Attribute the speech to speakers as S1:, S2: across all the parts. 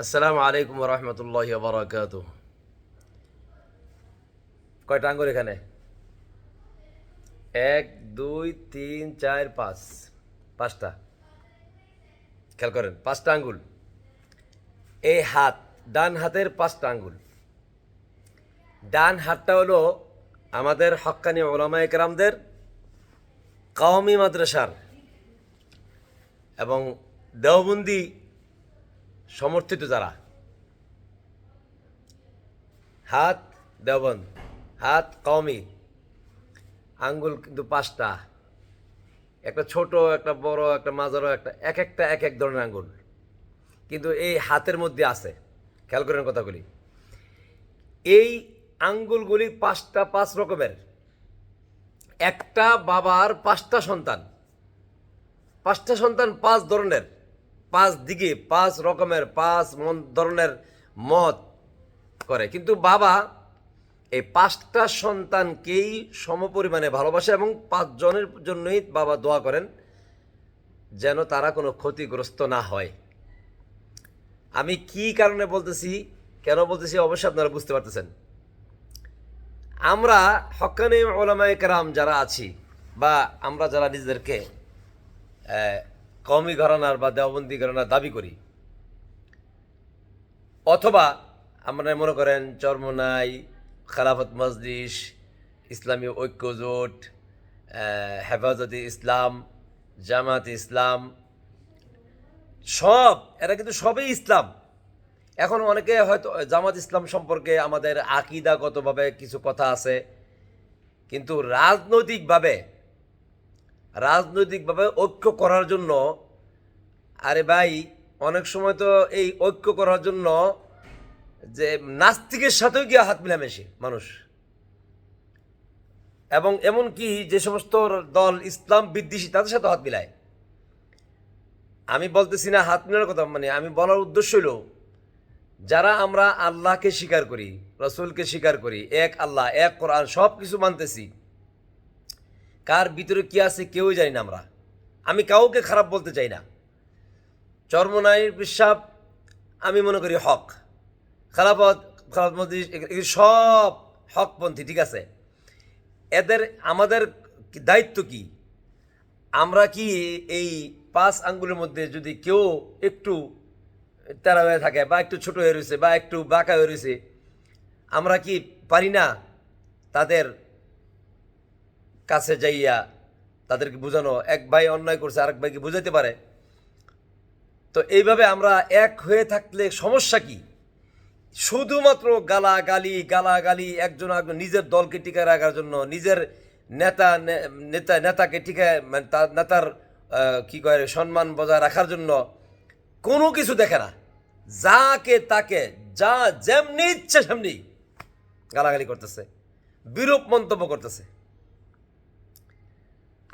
S1: আসসালামু আলাইকুম রহমতুল্লাহ বারাকাত কয়টা আঙ্গুর এখানে? এক, দুই, তিন, চার, পাঁচ। পাঁচটা। খেয়াল করেন, পাঁচটা আঙ্গুল। এই হাত, ডান হাতের পাঁচটা আঙ্গুল। ডান হাতটা হলো আমাদের হক্কানি ওলামা একরামদের কওমি মাদ্রাসার এবং দেওবন্দি সমর্থিত যারা? হাত দেওবন্দ, হাত কওমি, আঙ্গুল কিন্তু পাঁচটা। একটা ছোট, একটা বড়, একটা মাঝারো, একটা এক একটা, এক এক ধরনের আঙ্গুল। কিন্তু এই হাতের মধ্যে আছে, খেয়াল করেন কথাগুলি। এই আঙ্গুলগুলি পাঁচটা, পাঁচ রকমের। একটা বাবার পাঁচটা সন্তান। পাঁচটা সন্তান পাঁচ ধরনের। পাঁচ দিকে, পাঁচ রকমের, পাঁচ মন ধরনের মত করে। কিন্তু বাবা, এই পাঁচটা সন্তানকেই সমপরিমাণে ভালোবাসে এবং পাঁচজনের জন্যই বাবা দোয়া করেন যেন তারা কোনো ক্ষতিগ্রস্ত না হয়। আমি কি কারণে বলতেছি, কেন বলতেছি অবশ্যই আপনারা বুঝতে পারতেছেন। আমরা হকানি ওলামায় যারা আছি বা আমরা যারা নিজেদেরকে কওমি ঘরানার বা দেওবন্দি ঘরানার দাবি করি। অথবা আমরা মনে করেন চরমনাই, খেলাফত মজলিস, ইসলামী ঐক্য জোট হেফাজতে ইসলাম, জামাত ইসলাম, সব, এরা কিন্তু সবই ইসলাম। এখন অনেকে হয়তো জামাত ইসলাম সম্পর্কে আমাদের আকিদাগতভাবে কিছু কথা আছে, কিন্তু রাজনৈতিকভাবে রাজনৈতিকভাবে ঐক্য করার জন্য, আরে ভাই, অনেক সময় তো এই ঐক্য করার জন্য যে নাস্তিকের সাথেও গিয়ে হাত মিলামেশে মানুষ। এবং এমনকি যে সমস্ত দল ইসলাম বিদ্বেষী, তাদের সাথে হাত মিলায়। আমি বলতেছি না হাত মিলানোর কথা মানে আমি বলার উদ্দেশ্য হলো যারা আমরা আল্লাহকে স্বীকার করি, রসুলকে স্বীকার করি, এক আল্লাহ, এক কোরআন সব কিছু মানতেছি কার ভিতরে কি আছে কেউই জানি না আমরা। আমি কাউকে খারাপ বলতে চাই না। চর্মনাইয়ের বিশ্বাস আমি মনে করি হক। খারাপ মজলিস এগুলি সব হকপন্থী, ঠিক আছে? এদের, আমাদের দায়িত্ব কি? আমরা কি এই পাঁচ আঙ্গুলের মধ্যে যদি কেউ একটু তেরা হয়ে থাকে বা একটু ছোট হয়ে রয়েছে বা একটু বাঁকা হয়ে রয়েছে, আমরা কি পারি না তাদের কাছে যাইয়া তাদেরকে বোঝানো, এক ভাই অন্যায় করছে, আরেক ভাইকে বুঝাইতে পারে। তো এইভাবে আমরা এক হয়ে থাকলে সমস্যা কি? শুধুমাত্র গালাগালি গালাগালি, একজন একজন নিজের দলকে টিকে রাখার জন্য, নিজের নেতা নেতা, নেতাকে টিকে মানে তার, নেতার কি করে সম্মান বজায় রাখার জন্য কোনো কিছু দেখে না। যাকে তাকে, যা যেমনি ইচ্ছে সেমনি গালাগালি করতেছে, বিরূপ মন্তব্য করতেছে।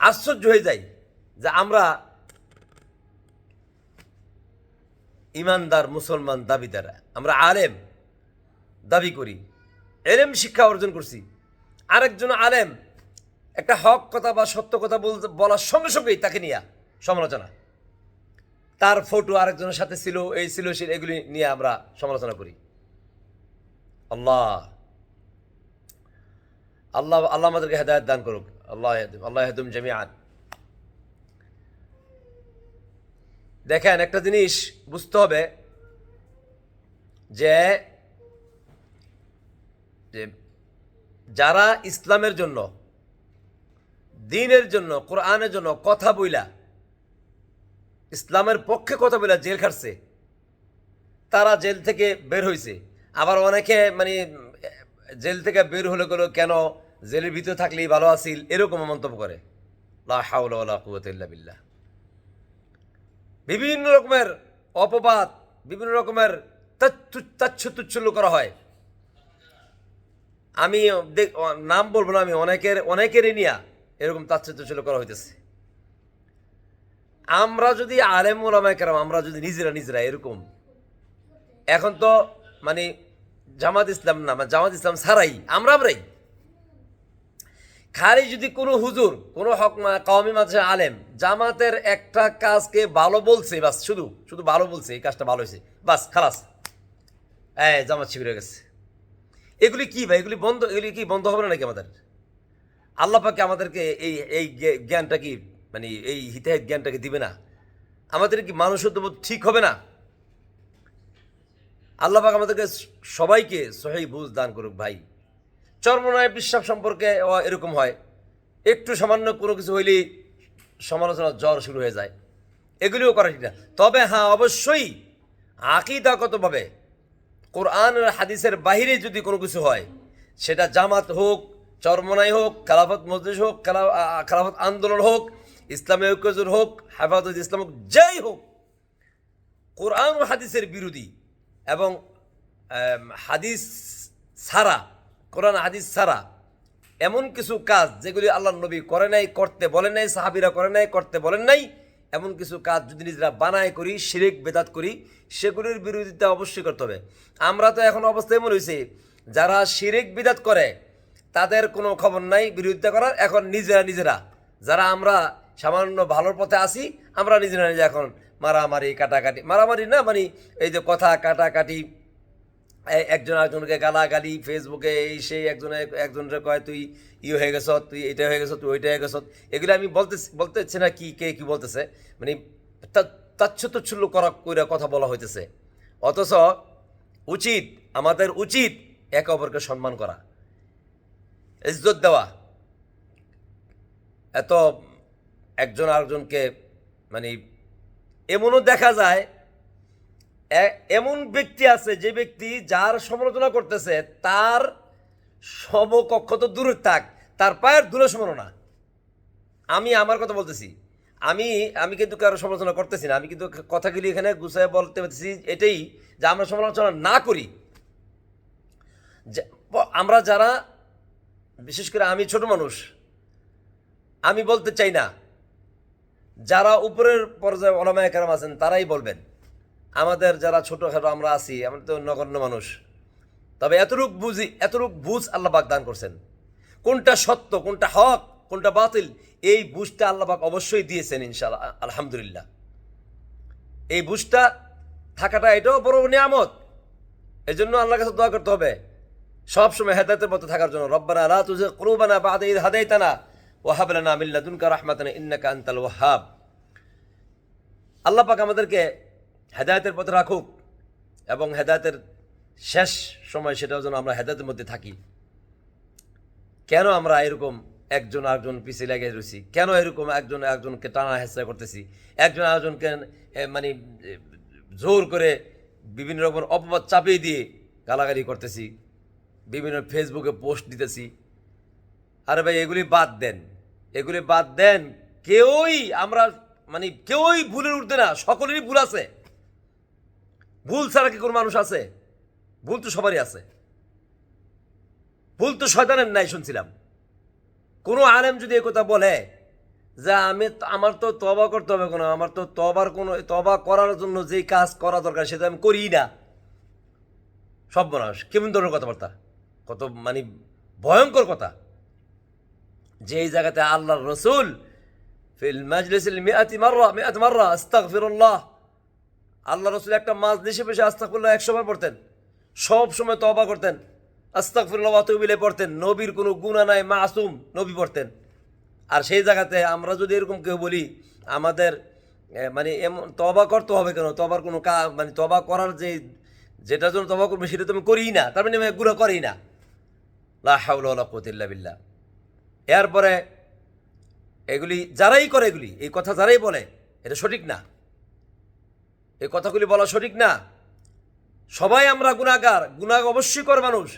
S1: আশ্চর্য হয়ে যায় যে আমরা ইমানদার মুসলমান দাবিদার, আমরা আলেম দাবি করি, এলেম শিক্ষা অর্জন করছি। আরেকজন আলেম একটা হক কথা বা সত্য কথা বলার সঙ্গে সঙ্গেই তাকে নিয়ে সমালোচনা। তার ফটো আরেকজনের সাথে ছিল, এই ছিল সে এগুলি নিয়ে আমরা সমালোচনা করি। আল্লাহ আল্লাহ আল্লাহ আমাদেরকে হেদায়ত দান করুক। আল্লাহ আল্লাহ হেদুম জামিয়ান। দেখেন, একটা জিনিস বুঝতে হবে যে যারা ইসলামের জন্য, দিনের জন্য, কোরআনের জন্য কথা বইলা, ইসলামের পক্ষে কথা বইলা জেল খাটছে, তারা জেল থেকে বের হয়েছে আবার অনেকে মানে জেল থেকে বের হলে গেলো কেন? জেলের ভিতরে থাকলেই ভালো আছিল, এরকম মন্তব্য করে। বিল্লাহ। বিভিন্ন রকমের অপবাদ, বিভিন্ন রকমের তাচ্ছ তুচ্ছল্য করা হয়। আমি নাম বলব না আমি, অনেকের, অনেকেরই নিয়া এরকম তাচ্ছ তুচ্ছল্য করা হইতেছে। আমরা যদি আলেম ওলামায় কেরাম, আমরা যদি নিজেরা নিজেরা এরকম। এখন তো মানে জামাত ইসলাম না মানে জামাত ইসলাম ছাড়াই, আমরা আমরাই। খালি যদি কোনো হুজুর, কোনো হক কওমি মাঝে আলেম জামাতের একটা কাজকে ভালো বলছে, বাস শুধু শুধু ভালো বলছে, এই কাজটা ভালো হয়েছে, বাস, খালাস। হ্যাঁ জামাত শিবির গেছে। এগুলি কি ভাই? এগুলি বন্ধ, এগুলি কি বন্ধ হবে না নাকি আমাদের? আল্লাহ পাকে আমাদেরকে এই এই জ্ঞানটা কি মানে এই হিতাহিত জ্ঞানটাকে দিবে না? আমাদের কি মানুষত্ব বোধ ঠিক হবে না? আল্লাহ পাক আমাদেরকে সবাইকে সহি বুঝ দান করুক ভাই। চর্মনায় বিশ্বাস সম্পর্কে এরকম হয়। একটু সামান্য কোনো কিছু হইলেই সমালোচনার জ্বর শুরু হয়ে যায়। এগুলিও করা ঠিক না। তবে হ্যাঁ অবশ্যই আকিদাগতভাবে কোরআন হাদিসের বাহিরে যদি কোনো কিছু হয়, সেটা জামাত হোক চরমনাই হোক, খেলাফত মজলিস হোক, খেলা- খেলাফত আন্দোলন হোক, ইসলামী ঐক্যজোর হোক, হেফাজত ইসলাম হোক, যাই হোক, কোরআন হাদিসের বিরোধী এবং হাদিস ছাড়া কোরআন হাদিস ছাড়া এমন কিছু কাজ যেগুলি আল্লাহ নবী করে নাই, করতে বলেন নাই, সাহাবিরা করে নাই, করতে বলেন নাই, এমন কিছু কাজ যদি নিজেরা বানায় করি, শিরিক, বেদাত করি, সেগুলির বিরোধিতা অবশ্যই করতে হবে। আমরা তো এখন অবস্থায় এমন হয়েছে যারা শিরিক, বিদাত করে, তাদের কোনো খবর নাই, বিরোধিতা করার, এখন নিজেরা নিজেরা। যারা আমরা সামান্য ভালোর পথে আসি আমরা নিজেরা নিজে এখন মারামারি, কাটাকাটি, মারামারি না মানে এই যে কথা কাটাকাটি একজন একজনকে গালাগালি ফেসবুকে এই সেই একজন একজনের কয়, তুই ই হয়ে গেছ, তুই এটা হয়ে গেছ, তুই ওইটা হয়ে গেছ। এগুলো আমি বলতে বলতেছি না কি, কে কি বলতেছে। মানে তাচ্ছুতুচ্ছুল্য করা, কইরা কথা বলা হইতেছে। অথচ উচিত, আমাদের উচিত একে অপরকে সম্মান করা। ইজ্জত দেওয়া। এত একজন আরেকজনকে মানে এমনও দেখা যায় এমন ব্যক্তি আছে যে ব্যক্তি যার সমালোচনা করতেছে, তার সমকক্ষ তো দূরে থাক, তার পায়ের দূরে সমানো না। আমি আমার কথা বলতেছি। আমি আমি কিন্তু কারও সমালোচনা করতেছি না। আমি কিন্তু কথাগুলি এখানে গুছায় বলতে পারতেছি এটাই যে আমরা সমালোচনা না করি। আমরা যারা, বিশেষ করে আমি ছোট মানুষ, আমি বলতে চাই না, যারা উপরের পর্যায়ে ওলামায় কেরাম আছেন, তারাই বলবেন। আমাদের যারা ছোটোখাটো আমরা আছি, আমরা তো নগণ্য মানুষ। তবে এতটুক বুঝি, এতটুক বুঝ আল্লাহ পাক দান করছেন। কোনটা সত্য, কোনটা হক, কোনটা বাতিল, এই বুঝটা আল্লাহ পাক অবশ্যই দিয়েছেন ইনশাআল্লাহ আলহামদুলিল্লাহ। এই বুঝটা থাকাটা এটাও বড় নিয়ামত। এই জন্য আল্লাহর কাছে দোয়া করতে হবে। সবসময় হেদায়তের মতো থাকার জন্য, রব্বানা লা তুজে কুলুবানা বাদা ইদ হাদাইতানা ওয়া হাব লানা মিন লাদুনকা রাহমাতান ইন্নাকা আনতাল ওয়াহ্হাব আল্লাহ পাক আমাদেরকে হেদায়তের পথে রাখুক এবং হেদায়তের শেষ সময় সেটাও যেন আমরা হেদায়তের মধ্যে থাকি। কেন আমরা এরকম একজন আরেকজন পিছিয়ে লেগে রয়েছি? কেন এরকম একজন একজনকে টানা হেঁচড়া করতেছি? একজন আরেকজনকে মানে জোর করে বিভিন্ন রকম অপবাদ চাপিয়ে দিয়ে গালাগালি করতেছি, বিভিন্ন ফেসবুকে পোস্ট দিতেছি। আরে ভাই, এগুলি বাদ দেন। এগুলি বাদ দেন। কেউই আমরা মানে কেউই ভুলের উঠতে না। সকলেরই ভুল আছে। ভুল ছাড়া কি কোনো মানুষ আছে? ভুল তো সবারই আছে। ভুল তো শয়তানের নাই শুনছিলাম। কোনো আলেম যদি কথা বলে যে আমি আমার তো তবা করতে হবে কোনো, আমার তো তবার কোনো তবা করার জন্য যেই কাজ করা দরকার সেটা আমি করি না। সব মানুষ, কেমন ধরনের কথাবার্তা? কত মানে ভয়ঙ্কর কথা। যে এই জায়গাতে আল্লাহর রসুল, ফিল মাজলিসিল মিয়াতি মাররা মাররা আল্লাহ রসুল একটা মাজলিসে বসে আস্তাগফিরুল্লাহ একশো বার পড়তেন। সব সময় তওবা করতেন। আস্তাগফিরুল্লাহ ওয়া আতুবু পড়তেন। নবীর কোনো গুনাহ নাই, মাসুম নবী পড়তেন। আর সেই জায়গাতে আমরা যদি এরকম কেউ বলি, আমাদের মানে এমন তবা করতে হবে কেন? তবার কোনো কা মানে তবা করার যে, যেটার জন্য তবা করবে সেটা তো আমি করিই না। তার মানে আমি গুলো করি না। লা হাওলা ওয়ালা কুওয়াতা ইল্লা বিল্লাহ। এরপরে এগুলি, যারাই করে এগুলি, এই কথা যারাই বলে, এটা সঠিক না। এই কথাগুলি বলা সঠিক না? সবাই আমরা গুণাগার গুণা অবশ্যই করে মানুষ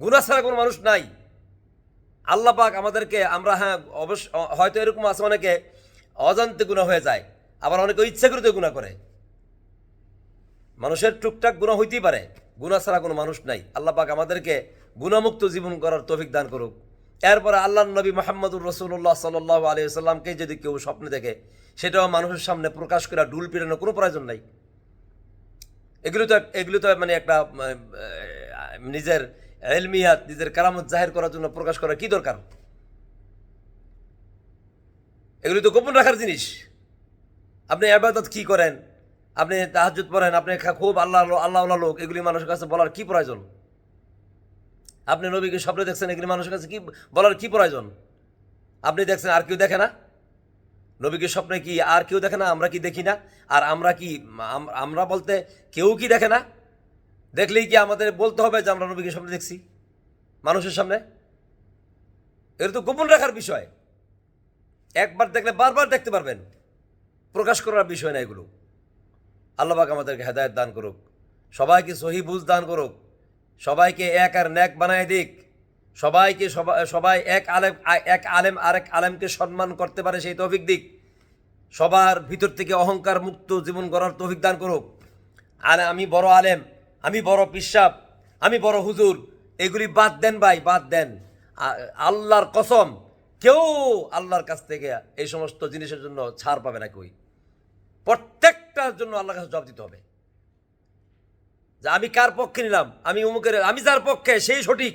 S1: গুণা ছাড়া কোনো মানুষ নাই। আল্লাহ পাক আমাদেরকে, আমরা হ্যাঁ অবশ্য হয়তো এরকম আছে অনেকে, অজান্তে গুণা হয়ে যায়, আবার অনেকে ইচ্ছাকৃত গুণা করে। মানুষের টুকটাক গুণা হইতেই পারে গুণা ছাড়া কোনো মানুষ নাই। আল্লাহ পাক আমাদেরকে গুণামুক্ত জীবন করার তৌফিক দান করুক। এরপরে আল্লাহ নবী মোহাম্মদুর রসুল্লাহ সাল্লাহ আলী সাল্লামকে যদি কেউ স্বপ্নে দেখে, সেটাও মানুষের সামনে প্রকাশ করা ডুল পিড়ানোর কোনো প্রয়োজন নাই। এগুলো তো এগুলো তো মানে একটা নিজের এলমিয়াত, নিজের কারামত জাহের করার জন্য প্রকাশ করা কি দরকার? এগুলো তো গোপন রাখার জিনিস। আপনি আবাদত কি করেন? আপনি তাহাজুদ পড়েন, আপনি খুব আল্লাহ আল্লাহ আল্লাহ লোক, এগুলি মানুষের কাছে বলার কি প্রয়োজন? আপনি নবীকে স্বপ্নে দেখছেন, এগুলি মানুষের কাছে কি বলার কি প্রয়োজন? আপনি দেখছেন, আর কেউ দেখে না? নবীকে স্বপ্নে কি আর কেউ দেখে না? আমরা কি দেখি না? আর আমরা কি আমরা বলতে কেউ কি দেখে না? দেখলেই কি আমাদের বলতে হবে যে আমরা নবীকে স্বপ্নে দেখছি? মানুষের সামনে? এটা তো গোপন রাখার বিষয়। একবার দেখলে বারবার দেখতে পারবেন। প্রকাশ করার বিষয় না এগুলো। আল্লাহবাক আমাদেরকে হেদায়ত দান করুক। সবাইকে সহি বুঝ দান করুক। সবাইকে এক আর ন্যাক বানায় দিক। সবাইকে সবাই এক আলেম এক আলেম আরেক আলেমকে সম্মান করতে পারে সেই তৌফিক দিক। সবার ভিতর থেকে অহংকার মুক্ত জীবন গড়ার তৌফিক দান করুক। আর আমি বড় আলেম, আমি বড় পিসাব, আমি বড় হুজুর, এগুলি বাদ দেন ভাই, বাদ দেন। আল্লাহর কসম, কেউ আল্লাহর কাছ থেকে এই সমস্ত জিনিসের জন্য ছাড় পাবে না কই প্রত্যেকটার জন্য আল্লাহর কাছে জবাব দিতে হবে। যে আমি কার পক্ষে নিলাম? আমি অমুকের আমি যার পক্ষে, সেই সঠিক।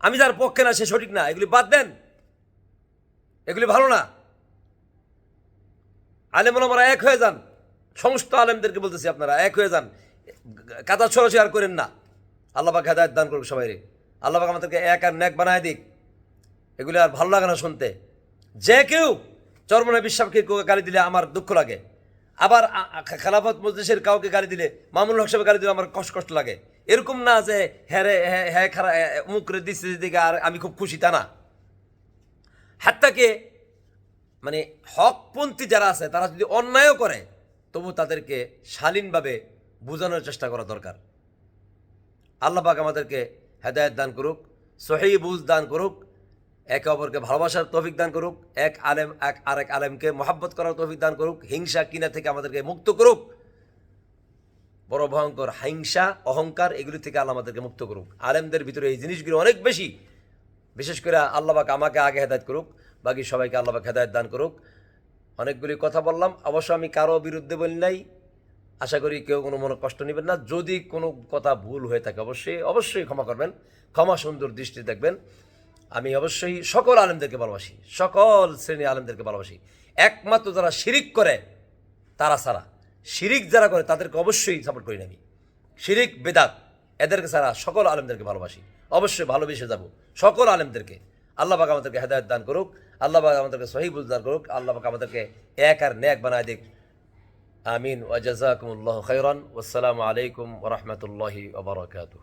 S1: আমি যার পক্ষে না, সে সঠিক না, এগুলি বাদ দেন। এগুলি ভালো না। আলেম ওলামারা এক হয়ে যান। সমস্ত আলেমদেরকে বলতেছি আপনারা, এক হয়ে যান। কাদা ছড়াছি আর করেন না। আল্লাহবাক হেদায়ত দান করুক সবাই আল্লাহবাক আমাদেরকে এক আর ন্যাক বানায় দিক। এগুলি আর ভালো লাগে না শুনতে। যে কেউ চরমনে বিশ্বাসকে গালি দিলে আমার দুঃখ লাগে। আবার খেলাফত মজলিসের কাউকে গালি দিলে মামুল হক সাহেব গালি দিলে আমার কষ্ট কষ্ট লাগে। এরকম না যে হ্যাঁ রে হ্যাঁ হ্যাঁ খারাপ মুখ করে দিচ্ছে দিকে আর আমি খুব খুশি, তা না। হাত্তাকে মানে হকপন্থী যারা আছে, তারা যদি অন্যায়ও করে, তবু তাদেরকে শালীনভাবে বোঝানোর চেষ্টা করা দরকার। আল্লাপাক আমাদেরকে হেদায়ত দান করুক, সহি বুঝ দান করুক, একে অপরকে ভালোবাসার তৌফিক দান করুক, এক আলেম, এক আরেক আলেমকে মহাব্বত করার তৌফিক দান করুক, হিংসা কিনা থেকে আমাদেরকে মুক্ত করুক। বড় ভয়ঙ্কর হিংসা, অহংকার, এগুলি থেকে আল্লাহ আমাদেরকে মুক্ত করুক। আলেমদের ভিতরে এই জিনিসগুলো অনেক বেশি। বিশেষ করে আল্লাহবাক আমাকে আগে হেদায়ত করুক, বাকি সবাইকে আল্লাহবাক হেদায়ত দান করুক। অনেকগুলি কথা বললাম, অবশ্য আমি কারও বিরুদ্ধে বলি নাই। আশা করি কেউ কোনো মনে কষ্ট নেবেন না। যদি কোনো কথা ভুল হয়ে থাকে, অবশ্যই অবশ্যই ক্ষমা করবেন। ক্ষমা সুন্দর দৃষ্টি দেখবেন। আমি অবশ্যই সকল আলেমদেরকে ভালোবাসি। সকল শ্রেণি আলেমদেরকে ভালোবাসি। একমাত্র যারা শিরিক করে, তারা ছাড়া। শিরিক যারা করে তাদেরকে অবশ্যই সাপোর্ট করি আমি শিরিক, বেদাত, এদেরকে ছাড়া সকল আলেমদেরকে ভালোবাসি। অবশ্যই ভালোবেসে যাব সকল আলেমদেরকে। আল্লাহ পাক আমাদেরকে হেদায়ত দান করুক, আল্লাহ পাক আমাদেরকে সহি দান করুক, আল্লাহ পাক আমাদেরকে এক আর ন্যাক বানায় দিক। আমিন। ওয়াজাকুমুল্লাহ খৈরান ওসালামু আলাইকুম ওরহমতুল্লাহি ওবরাকাতুহ